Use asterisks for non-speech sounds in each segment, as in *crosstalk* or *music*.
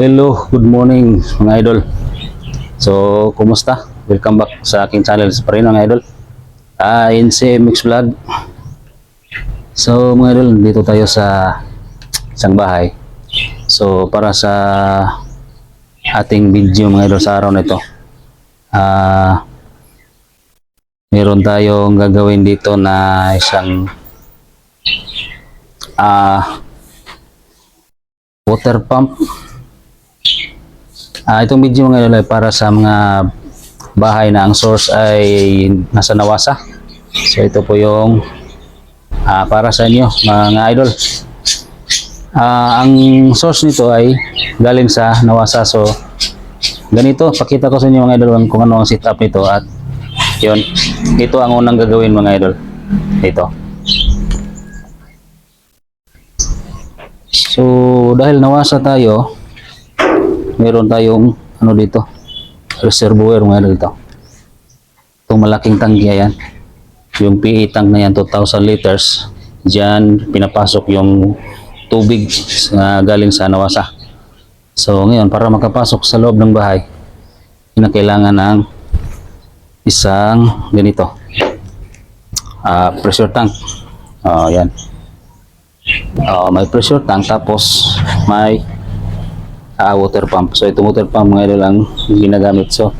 Hello, good morning mga idol. So, kumusta? Welcome back sa aking channel pa rin mga idol. Ah, NC Mix Vlog. So, mga idol, dito tayo sa isang bahay. So, para sa ating video mga idol sa araw na ito. Ah, meron tayong gagawin dito na isang ah water pump Ah, itong video mga idol ay para sa mga bahay na ang source ay nasa Nawasa. So ito po yung ah, para sa inyo mga idol. Ah, ang source nito ay galing sa Nawasa. So ganito, pakita ko sa inyo mga idol kung ano ang setup nito at yon ito ang unang gagawin mga idol. Ito. So dahil Nawasa tayo, meron tayong ano dito reservoir idol dito itong malaking tangki yan yung PE tank na yan 2,000 liters. Dyan pinapasok yung tubig na galing sa nawasa. So ngayon para makapasok sa loob ng bahay kinakailangan ng isang ganito ah pressure tank. Oh yan oh, may pressure tank tapos may ah, water pump. So ito water pump mga idol ang ginagamit. So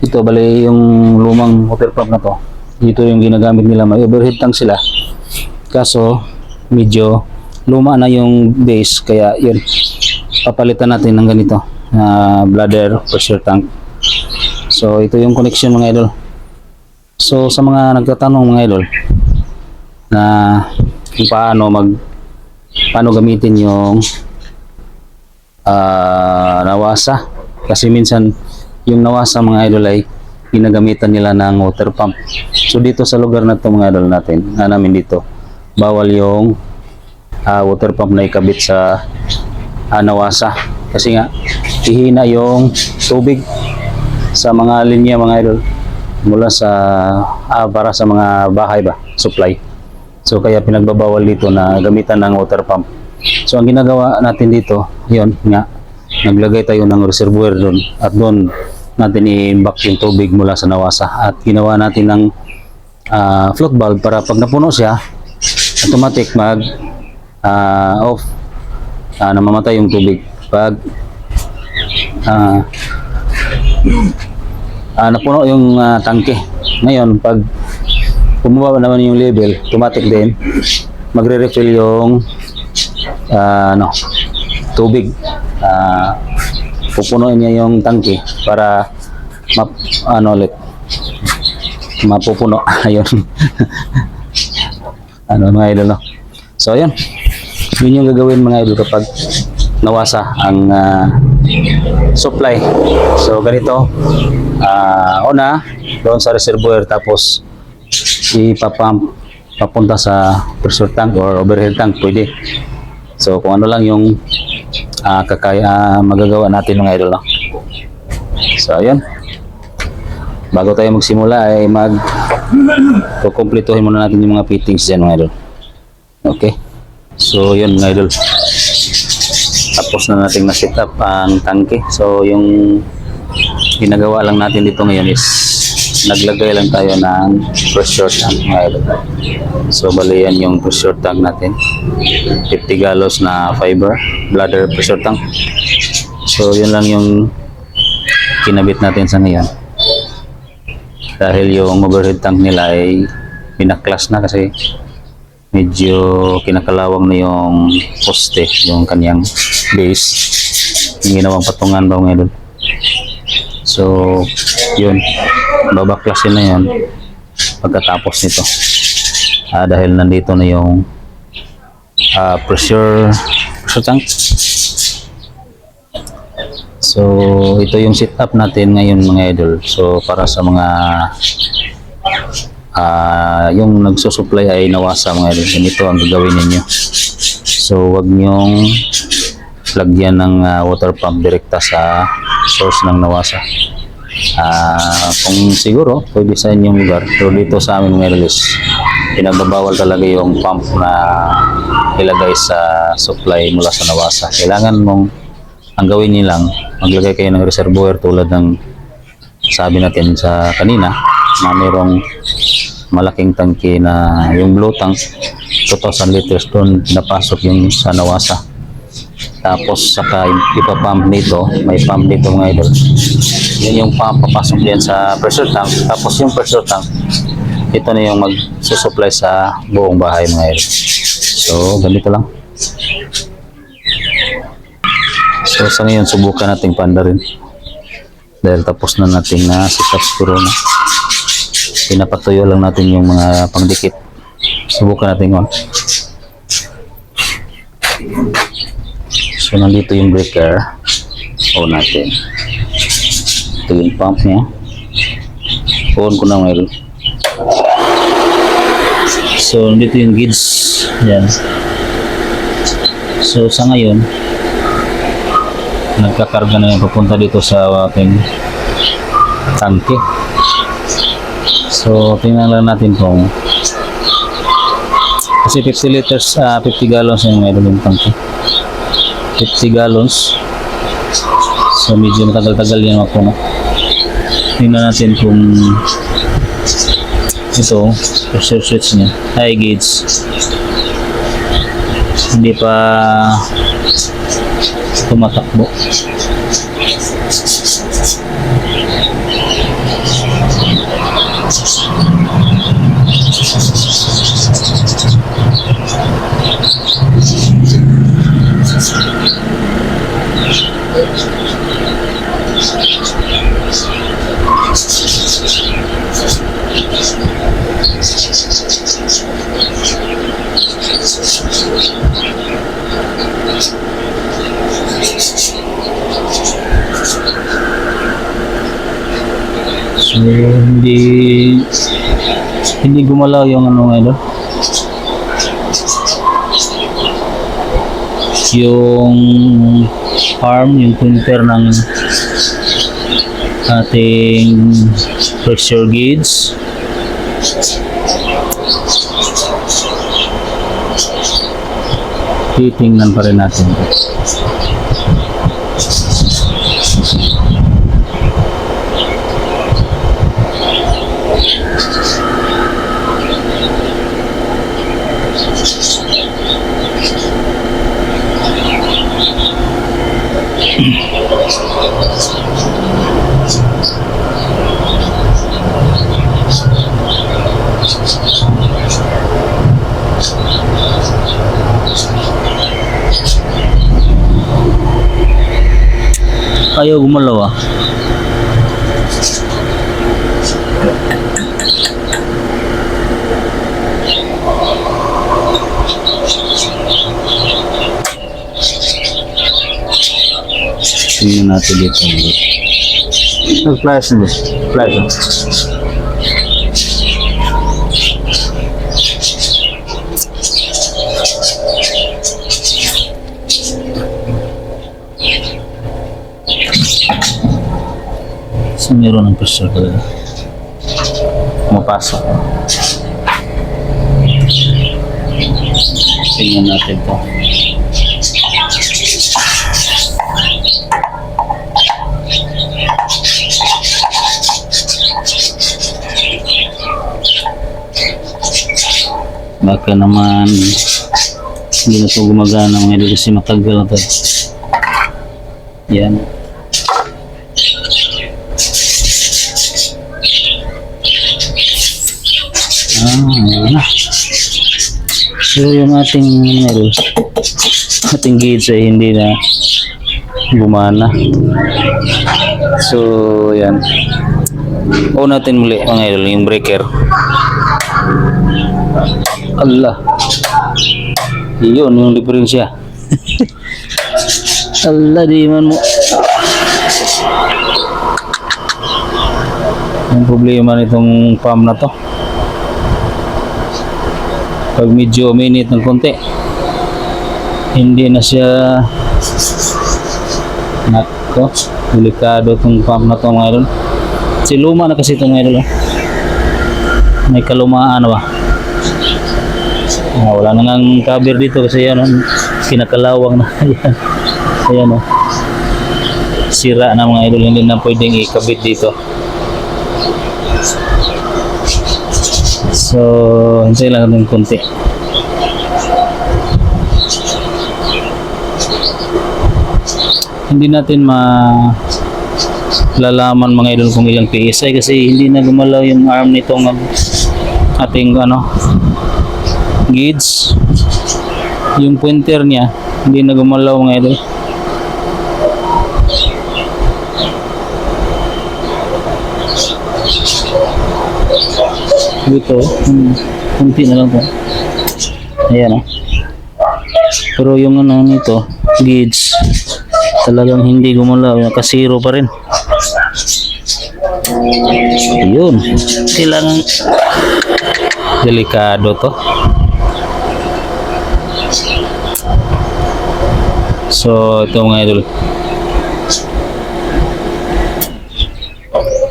ito bali yung lumang water pump na to. Dito yung ginagamit nila. May overhead tank sila. Kaso medyo luma na yung base kaya yun papalitan natin ng ganito na bladder pressure tank. So ito yung connection mga idol. So sa mga nagtatanong mga idol na kung paano mag paano gamitin yung ah, nawasa. Kasi minsan yung nawasa mga idol ay ginagamitan nila ng water pump. So dito sa lugar na to mga idol natin na namin dito bawal yung ah, water pump na ikabit sa ah, nawasa. Kasi nga ihina yung tubig sa mga linya mga idol mula sa ah, para sa mga bahay ba supply. So kaya pinagbabawal dito na gamitan ng water pump So ang ginagawa natin dito, yun nga, naglagay tayo ng reservoir doon at doon natin i-imbak yung tubig mula sa nawasa at ginawa natin ng ah, float valve para pag napuno siya, automatic mag ah, off, ah, namamatay yung tubig. Pag ah, ah, napuno yung ah, tangke. Ngayon, pag bumaba naman yung level, automatic din, magre-refill yung ah, ano, tubig. Ah, pupunuin niya yung tangke para map, ano ulit, mapupuno. *laughs* Ayun. ano mga idol, no? So, ayun. Yun yung gagawin mga idol kapag nawasa ang ah, supply. So, ganito. ah una, doon sa reservoir tapos ipapump papunta sa pressure tank or overhead tank pwede. So kung ano lang yung ah, kakaya ah, magagawa natin mga idol no. So ayun. Bago tayo magsimula ay mag kukumpletuhin muna natin yung mga fittings dyan mga idol. Okay. So yun mga idol. Tapos na natin na-set up ang tangke. So yung ginagawa lang natin dito ngayon is naglagay lang tayo ng pressure tank. So bali yan yung pressure tank natin. 50 gallows na fiber bladder pressure tank. So yun lang yung kinabit natin sa ngayon. Dahil yung overhead tank nila ay pinaklas na kasi medyo kinakalawang na yung poste, yung kanyang base. Yung ginawang patungan ba idol. So, yun. Babaklasin na yun pagkatapos nito. Ah, dahil nandito na yung ah, pressure pressure tank. So, ito yung setup natin ngayon mga idol. So, para sa mga ah yung nagsusupply ay nawasa mga idol. Ganito ang gagawin ninyo. So, wag nyong lagyan ng ah, water pump direkta sa source ng nawasa. Ah, kung siguro, pwede sa inyong lugar. Pero dito sa amin mga release, pinagbabawal talaga yung pump na ilagay sa supply mula sa nawasa. Kailangan mong ang gawin niyo lang, maglagay kayo ng reservoir tulad ng sabi natin sa kanina na mayroong malaking tangke na yung blue tank 2,000 liters doon napasok yung sa nawasa tapos saka ipapump nito may pump dito mga idol yun yung pump papasok diyan sa pressure tank. Tapos yung pressure tank ito na yung magsusupply sa buong bahay mga idol so ganito lang. So sa ngayon subukan nating panda rin. Dahil tapos na natin na si siguro na pinapatuyo lang natin yung mga pangdikit. Subukan natin yun. So nandito yung breaker. On natin ito yung pump niya. On ko na ngayon so nandito yung gauge yan. So sa ngayon nagkakarga na yung papunta dito sa ating tangke so tingnan lang natin kung kasi 50 liters, ah 50 gallons yung meron yung tangke 50 gallons so medyo matagal-tagal yan ako na tingnan natin kung ito pressure switch niya. High gauge hindi pa tumatakbo So, hindi hindi gumalaw yung ano ngayon. Yung arm, yung pointer ng ating pressure gauge. Titingnan pa rin natin. Ayaw gumalaw ah. Tingnan natin dito. Flash mo. Flash. So, meron ng pressure talaga. Tingnan natin to. Baka naman hindi na ito gumagana mga kasi matagal na to. Yan. Ayan na. So yung ating ano, ating gauge ay hindi na gumana. So yan. O natin muli mga idol yung breaker. Allah. Yun yung diferensya. *laughs* Allah di man mo. Ang problema nitong pump na to. Pag medyo minute ng konti, hindi na siya Nako, delikado itong pump na to mga idol. Si luma na kasi itong mga oh. May kalumaan ba? Ah, wala na nga cover dito kasi yan, oh, kinakalawang na. *laughs* Ayan. Ayan oh. sira na mga idol, hindi na pwedeng ikabit dito. So, hintay lang natin konti. Hindi natin ma lalaman mga idol kung ilang PSI kasi hindi na gumalaw yung arm nitong ating ano gauge yung pointer niya hindi na gumalaw mga idol dito. Hmm, kunti na lang po. Ayan o pero yung ano nito gauge talagang hindi gumalaw. Nakasiro pa rin. Yun. Kailangan delikado to. So ito mga idol.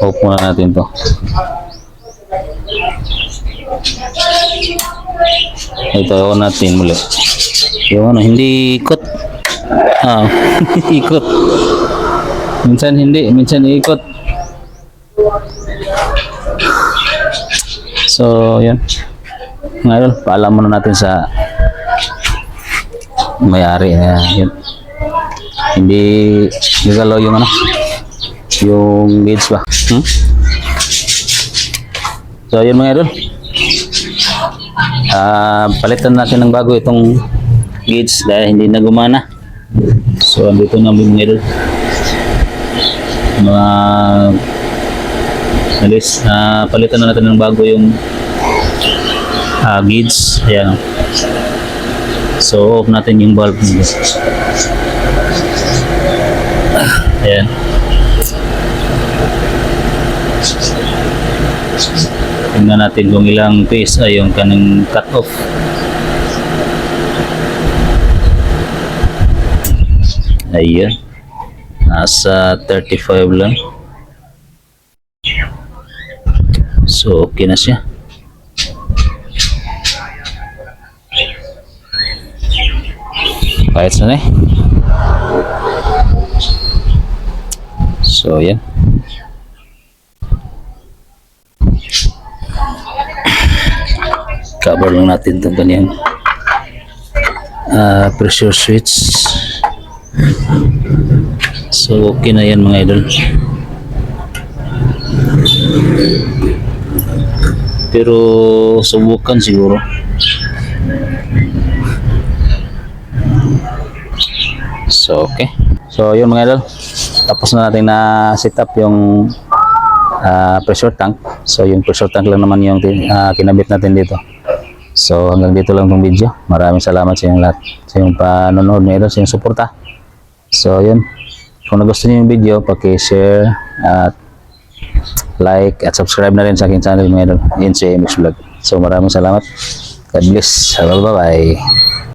Off muna natin to ito on natin muli yung ano hindi ikot ah *laughs* ikot minsan hindi minsan ikot So, yan. Mga idol, paalam muna natin sa may-ari. Uh, yun. Hindi gagalaw yung ano, yung gauge ba? Hmm? So, yun mga idol. Ah, palitan natin ng bago itong gauge dahil hindi na gumana. So, andito na mga idol. Mga alis na palitan na natin ng bago yung uh, gauge ayan so off natin yung bulb nito ayan tingnan natin kung ilang phase ay yung kanang cut off ayan nasa 35 lang So, okay na siya. Kahit na eh. So, yan. Cover lang natin itong kanyang ah, pressure switch. So, okay na yan mga idol. pero subukan siguro. So okay. So yun mga idol. Tapos na natin na set up yung ah, pressure tank. So yung pressure tank lang naman yung ah, kinabit natin dito so hanggang dito lang tong video maraming salamat sa inyong lahat sa inyong panonood idol sa inyong suporta so yun kung nagustuhan niyo yung video paki-share at like at subscribe na rin sa aking channel mga idol. Yun Vlog. So maraming salamat. God bless. Bye bye.